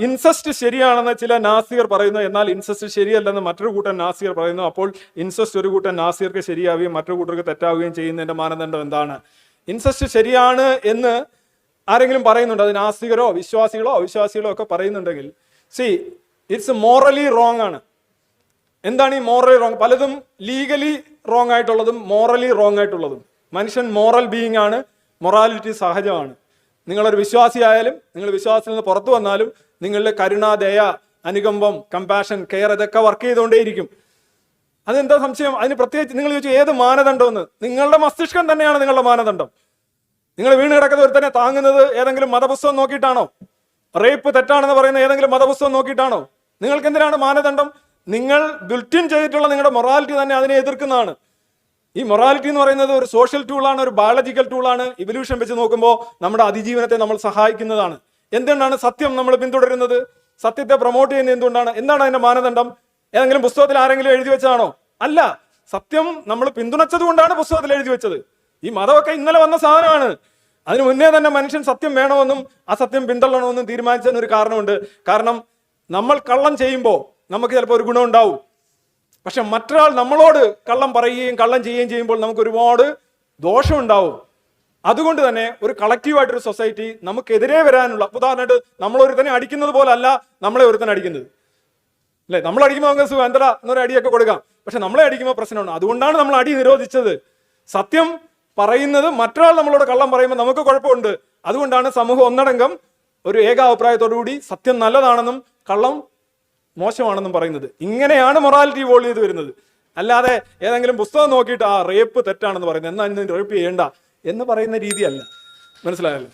Incest ശരിയാണെന്ന് ചില നാസിയർ പറയുന്നു. എന്നാൽ ഇൻസെസ്റ്റ് ശരിയല്ലെന്ന് മറ്റൊരു കൂട്ടം നാസിയർ പറയുന്നു. അപ്പോൾ ഇൻസെസ്റ്റ് ഒരു കൂട്ടം നാസിയർക്ക് ശരിയാവുകയും മറ്റൊരു കൂട്ടർക്ക് തെറ്റാവുകയും ചെയ്യുന്നതിന്റെ മാനദണ്ഡം എന്താണ്? ഇൻസെസ്റ്റ് ശരിയാണ് എന്ന് ആരെങ്കിലും പറയുന്നുണ്ട്? അത് നാസികരോ വിശ്വാസികളോ അവിശ്വാസികളോ ഒക്കെ പറയുന്നുണ്ടെങ്കിൽ. സി ഇറ്റ്സ് മോറലി റോങ് ആണ്. എന്താണ് ഈ മോറലി റോങ് പലതും ലീഗലി റോങ് ആയിട്ടുള്ളതും മോറലി റോങ് ആയിട്ടുള്ളതും. മനുഷ്യൻ മോറൽ ബീയിങ് ആണ് മൊറാലിറ്റി സഹജമാണ്. നിങ്ങളൊരു വിശ്വാസിയായാലും നിങ്ങൾ വിശ്വാസത്തിൽ നിന്ന് പുറത്തു വന്നാലും നിങ്ങളുടെ കരുണ ദയ അനുകമ്പം കമ്പാഷൻ കെയർ ഇതൊക്കെ വർക്ക് ചെയ്തുകൊണ്ടേയിരിക്കും. അതെന്താ സംശയം? അതിന് പ്രത്യേകിച്ച് നിങ്ങൾ ചോദിച്ചു ഏത് മാനദണ്ഡമെന്ന് നിങ്ങളുടെ മസ്തിഷ്കം തന്നെയാണ് നിങ്ങളുടെ മാനദണ്ഡം. നിങ്ങൾ വീണ് കിടക്കുന്ന തന്നെ താങ്ങുന്നത് ഏതെങ്കിലും മതപുസ്തകം നോക്കിയിട്ടാണോ? റേപ്പ് തെറ്റാണെന്ന് പറയുന്ന ഏതെങ്കിലും മതപുസ്തകം നോക്കിയിട്ടാണോ? നിങ്ങൾക്ക് എന്തിനാണ് മാനദണ്ഡം? നിങ്ങൾ ബിൽറ്റിൻ ചെയ്തിട്ടുള്ള നിങ്ങളുടെ മൊറാലിറ്റി തന്നെ അതിനെ എതിർക്കുന്നതാണ്. ഈ മൊറാലിറ്റി എന്ന് പറയുന്നത് ഒരു സോഷ്യൽ ടൂളാണ് ഒരു ബയോളജിക്കൽ ടൂളാണ് ഇവല്യൂഷൻ വെച്ച് നോക്കുമ്പോൾ നമ്മുടെ അതിജീവനത്തെ നമ്മൾ സഹായിക്കുന്നതാണ്. എന്തുകൊണ്ടാണ് സത്യം നമ്മൾ പിന്തുടരുന്നത്? സത്യത്തെ പ്രൊമോട്ട് ചെയ്യുന്നത് എന്തുകൊണ്ടാണ്? എന്താണ് അതിന്റെ മാനദണ്ഡം? ഏതെങ്കിലും പുസ്തകത്തിൽ ആരെങ്കിലും എഴുതി വെച്ചതാണോ? അല്ല സത്യം നമ്മൾ പിന്തുണച്ചത് കൊണ്ടാണ് പുസ്തകത്തിൽ എഴുതി വെച്ചത്. ഈ മതമൊക്കെ ഇന്നലെ വന്ന സാധനമാണ്. അതിനു മുന്നേ തന്നെ മനുഷ്യൻ സത്യം വേണമെന്നും ആ സത്യം പിന്തള്ളണമെന്നും തീരുമാനിച്ചതിന് ഒരു കാരണമുണ്ട്. കാരണം നമ്മൾ കള്ളം ചെയ്യുമ്പോൾ നമുക്ക് ചിലപ്പോൾ ഒരു ഗുണം ഉണ്ടാവും പക്ഷെ മറ്റൊരാൾ നമ്മളോട് കള്ളം പറയുകയും കള്ളം ചെയ്യുകയും ചെയ്യുമ്പോൾ നമുക്ക് ഒരുപാട് ദോഷമുണ്ടാവും അതുകൊണ്ട് തന്നെ ഒരു കളക്റ്റീവായിട്ടൊരു സൊസൈറ്റി നമുക്കെതിരെ വരാനുള്ള ഉദാഹരണമായിട്ട് നമ്മൾ ഒരുത്തനെ അടിക്കുന്നത് പോലല്ല നമ്മളെ ഒരുത്തനെ അടിക്കുന്നത്. അല്ലെ? നമ്മൾ അടിക്കുമ്പോൾ നമുക്ക് സുഖം. എന്തടാ? എന്നൊരു അടിയൊക്കെ കൊടുക്കാം. പക്ഷെ നമ്മളെ അടിക്കുമ്പോൾ പ്രശ്നമാണ് അതുകൊണ്ടാണ് നമ്മൾ അടി നിരോധിച്ചത്. സത്യം പറയുന്നത് മറ്റൊരാൾ നമ്മളോട് കള്ളം പറയുമ്പോൾ നമുക്ക് കുഴപ്പമുണ്ട്. അതുകൊണ്ടാണ് സമൂഹം ഒന്നടങ്കം ഒരു ഏകാഭിപ്രായത്തോടുകൂടി സത്യം നല്ലതാണെന്നും കള്ളം മോശമാണെന്നും പറയുന്നത്. ഇങ്ങനെയാണ് മൊറാലിറ്റി വോൾ ചെയ്ത് വരുന്നത്. അല്ലാതെ ഏതെങ്കിലും പുസ്തകം നോക്കിയിട്ട് ആ റേപ്പ് തെറ്റാണെന്ന് പറയുന്നത്. എന്നാൽ റേപ്പ് ചെയ്യേണ്ട? എന്ന് പറയുന്ന രീതിയല്ല. മനസ്സിലായല്ലോ?